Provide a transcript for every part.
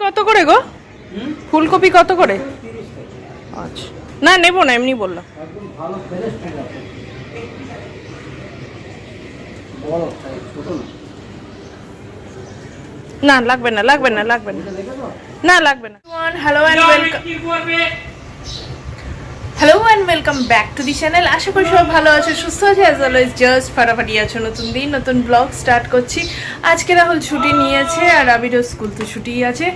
কত করে গো? ফুলকপি কত করে? আচ্ছা। না নেব না এমনি বললাম। না? না লাগবে না লাগবে না লাগবে না। না লাগবে না। Hello and welcome hello and welcome back to the channel আশা করি সব ভালো আছে, সুস্থ আছে অ্যাজ অলওয়েজ জাস্ট ফাটাফাটি আছে, নতুন দিন, নতুন ব্লগ স্টার্ট করছি। আজকে রাহুল ছুটি নিয়েছে আর আবিরও স্কুল তো ছুটিই আছে।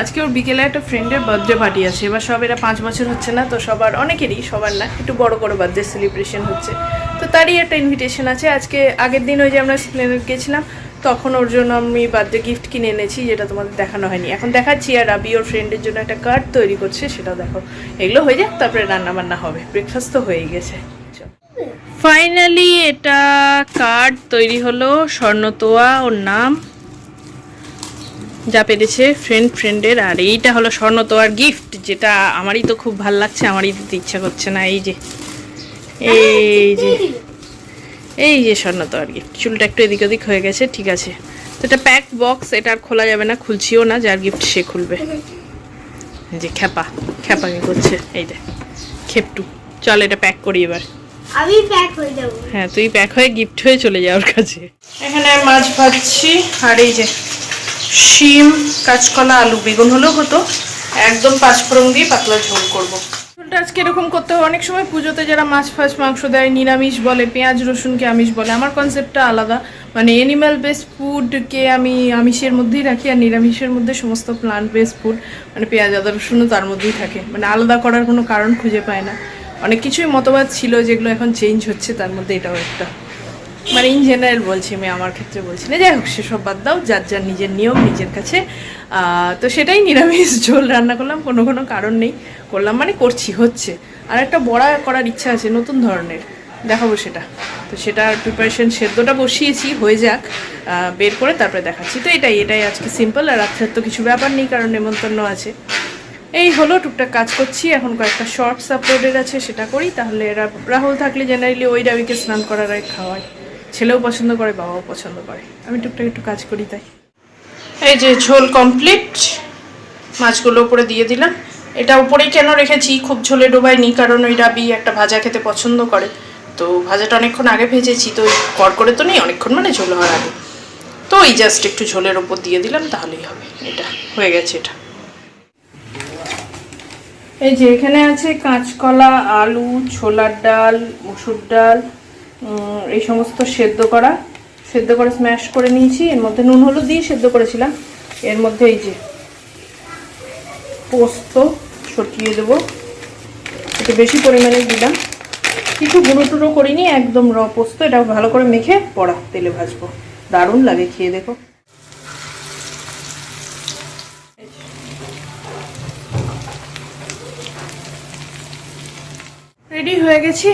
আজকে ওর বিকেলে একটা ফ্রেন্ডের বার্থডে পার্টি আছে। এবার সব এরা পাঁচ বছর হচ্ছে না, তো সবার, অনেকেরই, সবার না, একটু বড় করে বার্থডে সেলিব্রেশন হচ্ছে। তো তারই একটা ইনভিটেশন আছে। আজকে আগের দিন ওই যে আমরা স্প্লেনেট গেছিলাম তখন ওর জন্য আমি বার্থডে গিফট কিনে এনেছি, যেটা তোমাদের দেখানো হয়নি। এখন দেখাচ্ছি, আর রাবি ওর ফ্রেন্ডের জন্য একটা কার্ড তৈরি করছে, সেটাও দেখো। এগুলো হয়ে যাক, তারপরে রান্না বান্না হবে। ব্রেকফাস্ট তো হয়ে গেছে। ফাইনালি এটা কার্ড তৈরি হলো, স্বর্ণতোয়া, ওর নাম। যা পেরেছে ফ্রেন্ড ফ্রেন্ডের আর এইটা হলো স্বর্ণতোয়ার গিফট যেটা আমারই তো খুব ভালো লাগছে, আমারই দিতে ইচ্ছা করছে না, এই যে। এই যে। এই যে আর কি। চুলটা একটু এদিক ওদিক হয়ে গেছে ঠিক আছে। তো এটা প্যাক বক্স এটা আর খোলা যাবে না খুলছিও না যার গিফট সে খুলবে। যে খ্যাপা খ্যাপা কি করছে এই যে খেপটু। চল এটা প্যাক করি এবার। আমি প্যাক হয়ে যাব। হ্যাঁ তুই প্যাক হয়ে গিফট হয়ে চলে যাওয়ার কাছে। এখানে মাছ ভাজছি আর এই যে শিম কাঁচকলা আলু বেগুন হলেও হতো। একদম পাঁচফোড়ন দিয়ে পাতলা ঝোল করব। আজকে এরকম করতে হয়। অনেক সময় পুজোতে যারা মাছ ফাছ, মাংস দেয়, নিরামিষ বলে, পেঁয়াজ, রসুনকে আমিষ বলে, আমার কনসেপ্টটা আলাদা। মানে এনিম্যাল বেস ফুডকে আমি আমিষের মধ্যেই রাখি আর নিরামিষের মধ্যে সমস্ত প্লান্ট বেস ফুড মানে পেঁয়াজ, আদা, রসুনও তার মধ্যেই থাকে। মানে আলাদা করার কোনো কারণ খুঁজে পায় না। অনেক কিছুই মতবাদ ছিল যেগুলো এখন চেঞ্জ হচ্ছে, তার মধ্যে এটাও একটা। মানে ইন জেনারেল বলছি, আমি আমার ক্ষেত্রে বলছি না। যাই হোক, সেসব বাদ দাও, যার যার নিজের নিয়ম, নিজের কাছে। তো সেটাই নিরামিষ ঝোল রান্না করলাম, কোনো কোনো কারণ নেই। করলাম মানে করছি, হচ্ছে। আর একটা বড়া করার ইচ্ছা আছে, নতুন ধরনের। দেখাবো সেটা। তো সেটার প্রিপারেশন সেদ্ধটা বসিয়েছি, হয়ে যাক। বের করে তারপরে দেখাচ্ছি। তো এটাই এটাই আজকে সিম্পল আর রাত্রের তো কিছু ব্যাপার নেই, কারণ নেমন্তন্ন আছে। এই হলো, টুকটাক কাজ করছি। এখন কয়েকটা শর্টস আপলোডের আছে, সেটা করি। তাহলে রাহুল থাকলে জেনারেলি ওই রাবিকে স্নান করার আগে খাওয়াই ছেলেও পছন্দ করে বাবাও পছন্দ করে। আমি টুকটাক একটু কাজ করি তাই। এই যে ঝোল কমপ্লিট মাছগুলো উপরে দিয়ে দিলাম। এটা উপরেই কেন রেখেছি? খুব ঝোলে ডোবাইনি কারণ ওই রাবি একটা ভাজা খেতে পছন্দ করে। তো ভাজাটা অনেকক্ষণ আগে ভেজেছি তো কর করে তো নেই অনেকক্ষণ মানে ঝোল হওয়ার আগে। তো ওই জাস্ট একটু ঝোলের ওপর দিয়ে দিলাম তাহলেই হবে। এটা হয়ে গেছে এটা। এই যে এখানে আছে কাঁচকলা আলু ছোলার ডাল মুসুর ডাল এই সমস্ত সেদ্ধ করা, সেদ্ধ করে স্ম্যাশ করে নিয়েছি। এর মধ্যে নুন হলুদ দিয়ে সেদ্ধ করেছিলাম। এর মধ্যে এই যে পোস্ত ছটিয়ে দেবো। একটু বেশি পরিমাণে দিলাম। কিছু গুঁড়ো টুড়ো করিনি, একদম র পোস্ত। এটা ভালো করে মেখে পড়া তেলে ভাজবো। দারুণ লাগে, খেয়ে দেখো। রেডি হয়ে গেছি।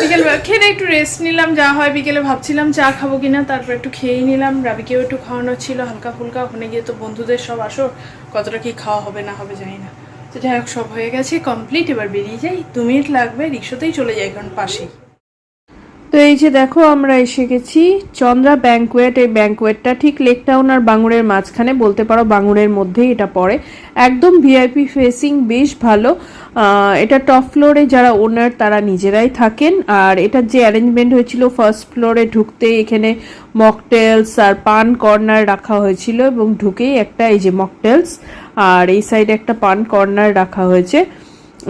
বিকেল খেয়ে একটু রেস্ট নিলাম, যা হয় বিকেলে ভাবছিলাম চা খাব কিনা, তারপর একটু খেয়েই নিলাম। রাবিকেও একটু খাওয়ানো ছিল, হালকা ফুলকা। ওখানে গিয়ে তো বন্ধুদের সব আসো, কতটা কি খাওয়া হবে না হবে জানি না। তো যাই হোক, সব হয়ে গেছে কমপ্লিট এবার বেরিয়ে যাই। দু মিনিট লাগবে, রিক্সাতেই চলে যাই, কারণ পাশেই। তো এই যে দেখো, আমরা এসে গেছি চন্দ্রা ব্যাঙ্কুয়েট এই ব্যাঙ্কুয়েটটা ঠিক লেক টাউন আর বাঙুরের মাঝখানে, বলতে পারো বাঙুরের মধ্যেই এটা পড়ে। একদম ভিআইপি ফেসিং বেশ ভালো। এটা টপ ফ্লোরে যারা ওনার তারা নিজেরাই থাকেন। আর এটার যে অ্যারেঞ্জমেন্ট হয়েছিল ফার্স্ট ফ্লোরে ঢুকতেই এখানে মকটেলস আর পান কর্নার রাখা হয়েছিল এবং ঢুকেই একটা এই যে মকটেলস আর এই সাইডে একটা পান কর্নার রাখা হয়েছে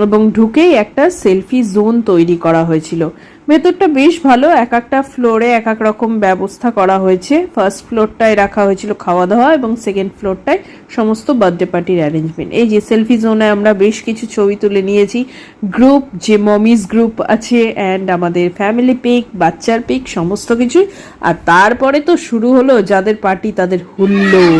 এবং ঢুকেই একটা সেলফি জোন তৈরি করা হয়েছিল। ভেতরটা বেশ ভালো, এক একটা ফ্লোরে এক এক রকম ব্যবস্থা করা হয়েছে। ফার্স্ট ফ্লোরটায় রাখা হয়েছিল খাওয়া দাওয়া এবং সেকেন্ড ফ্লোরটায় সমস্ত বার্থডে পার্টির অ্যারেঞ্জমেন্ট এই যে সেলফি জোনে আমরা বেশ কিছু ছবি তুলে নিয়েছি। গ্রুপ যে মমিস গ্রুপ আছে অ্যান্ড আমাদের ফ্যামিলি পিক বাচ্চার পিক সমস্ত কিছুই। আর তারপরে তো শুরু হলো যাদের পার্টি তাদের হুল্লোড়।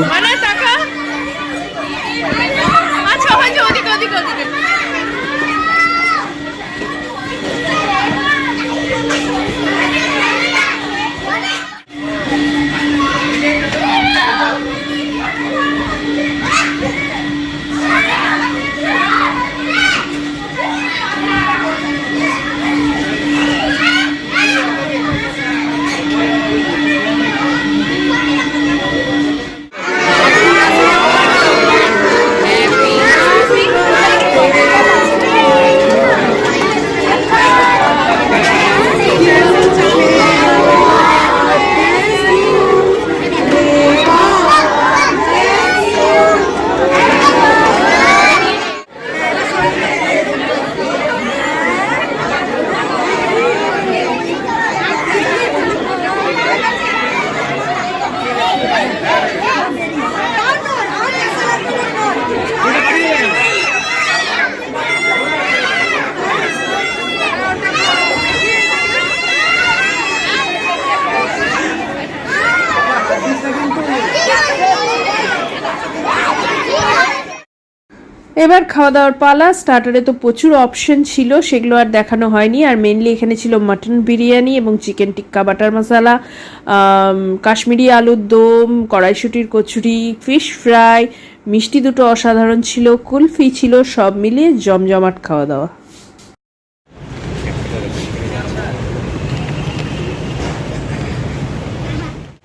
এবার খাওয়া দাওয়ার পালা স্টার্টারে তো প্রচুর অপশন ছিল, সেগুলো আর দেখানো হয়নি। আর মেনলি এখানে ছিল মাটন বিরিয়ানি এবং চিকেন টিক্কা বাটার মশালা কাশ্মীরি আলুর দম, কড়াইশুটির কচুরি ফিশ ফ্রাই মিষ্টি দুটো অসাধারণ ছিল, কুলফি ছিল, সব মিলিয়ে জমজমাট খাওয়া দাওয়া।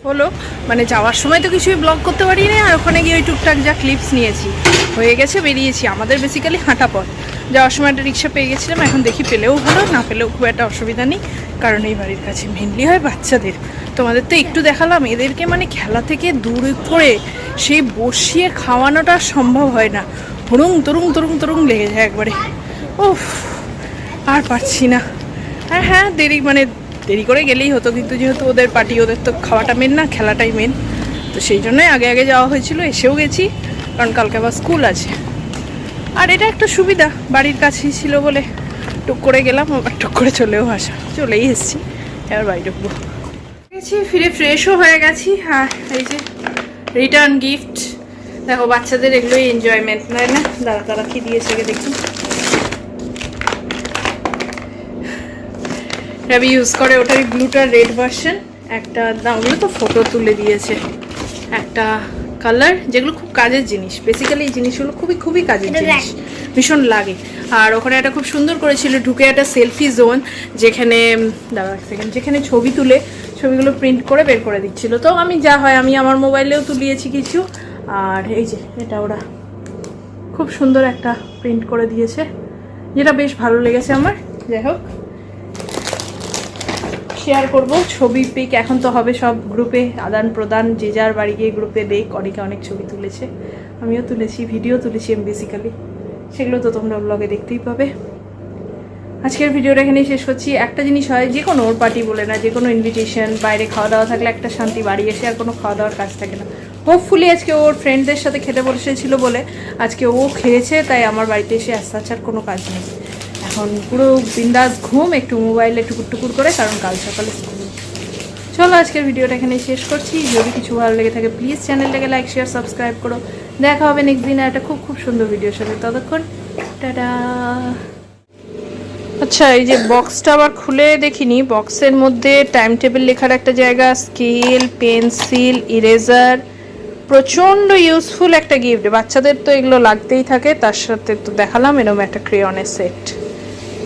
হলো। মানে যাওয়ার সময় তো কিছুই ব্লগ করতে পারি না আর ওখানে গিয়ে ওই টুকটাক যা ক্লিপস নিয়েছি। হয়ে গেছে, বেরিয়েছি। আমাদের বেসিক্যালি হাঁটা পথ। যাওয়ার সময় একটা রিক্সা পেয়ে গেছিলাম, এখন দেখি পেলেও ভালো, না পেলেও খুব একটা অসুবিধা নেই। কারণ এই বাড়ির কাছে মেনলি হয় বাচ্চাদের। তোমাদের তো একটু দেখালাম, এদেরকে মানে খেলা থেকে দূরে করে সেই বসিয়ে খাওয়ানোটা সম্ভব হয় না। হুড়ুং তরুং তরুং তরুং লেগে যায় একবারে। উফ, আর পারছি না। হ্যাঁ হ্যাঁ দেরি মানে দেরি করে গেলেই হতো, কিন্তু যেহেতু ওদের পার্টি ওদের তো খাওয়াটা মেন না, খেলাটাই মেন তো সেই জন্যই আগে আগে যাওয়া হয়েছিল, এসেও গেছি, কারণ কালকে আবার স্কুল আছে। আর এটা একটা সুবিধা, বাড়ির কাছেই ছিল বলে টুক করে গেলাম, আবার টুক করে চলেও আসা, চলেই এসেছি, এবার বাড়ি ঢুকবো। গেছি, ফিরে ফ্রেশও হয়ে গেছি হ্যাঁ এই যে রিটার্ন গিফট দেখো, বাচ্চাদের এগুলোই এনজয়মেন্ট নয় না? দাঁড়া দাঁড়া কি দিয়েছে আগে দেখি। রবি ইউজ করে ওটারই ব্লুটার রেড ভার্সন একটা ওগুলো তো ফটো তুলে দিয়েছে। একটা কালার যেগুলো খুব কাজের জিনিস। বেসিক্যালি এই জিনিসগুলো খুবই খুবই কাজের জিনিস। ভীষণ লাগে। আর ওখানে একটা খুব সুন্দর করেছিল ঢুকে একটা সেলফি জোন যেখানে দাঁড়া এক সেকেন্ড যেখানে ছবি তুলে ছবিগুলো প্রিন্ট করে বের করে দিচ্ছিল। তো আমি যা হয় আমি আমার মোবাইলেও তুলিয়েছি কিছু। আর এই যে এটা ওরা খুব সুন্দর একটা প্রিন্ট করে দিয়েছে। যেটা বেশ ভালো লেগেছে আমার। যাই হোক। শেয়ার করব। ছবি পিক এখন তো হবে সব গ্রুপে আদান প্রদান, যে যার বাড়ি গিয়ে গ্রুপে দেখ, অনেকে অনেক ছবি তুলেছে। আমিও তুলেছি ভিডিও তুলেছি আমি বেসিক্যালি সেগুলো তো তোমরা ব্লগে দেখতেই পাবে। আজকের ভিডিওটা এখানেই শেষ করছি। একটা জিনিস হয়, যে কোনো ওর পার্টি বলে না, যে কোনো ইনভিটেশন বাইরে খাওয়া দাওয়া থাকলে একটা শান্তি, বাড়ি এসে আর কোনো খাওয়া দাওয়ার কাজ থাকে না। হোপফুলি আজকে ওর ফ্রেন্ডদের সাথে খেতে বসেছিল বলে আজকে ও খেয়েছে, তাই আমার বাড়িতে এসে আসতে আর কোনো কাজ নেই। এখন পুরো বিন্দাস ঘুম, একটু মোবাইলে টুকুর টুকুর করে, কারণ কাল সকালে চলো আজকের ভিডিওটা এখানে শেষ করছি। যদি কিছু ভালো লেগে থাকে প্লিজ চ্যানেলটাকে লাইক শেয়ার সাবস্ক্রাইব করো। দেখা হবে নেক্সট দিন একটা খুব খুব সুন্দর ভিডিওর সাথে। ততক্ষণ, টাটা। আচ্ছা এই যে বক্সটা আবার খুলে দেখিনি। বক্সের মধ্যে টাইম টেবিল লেখার একটা জায়গা স্কেল পেন্সিল ইরেজার প্রচণ্ড ইউজফুল একটা গিফট বাচ্চাদের তো এগুলো লাগতেই থাকে, তার সাথে তো দেখালাম, এরকম একটা ক্রেয়নের সেট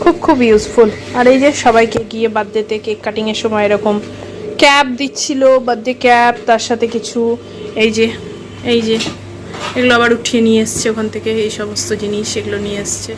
খুব খুব ইউজফুল আর এই যে সবাইকে গিয়ে বার্থডেতে কেক কাটিংয়ের সময় এরকম ক্যাপ দিচ্ছিল বার্থডে ক্যাপ তার সাথে কিছু এই যে এই যে, এগুলো আবার উঠিয়ে নিয়ে এসছে ওখান থেকে এই সমস্ত জিনিস, এগুলো নিয়ে এসছে।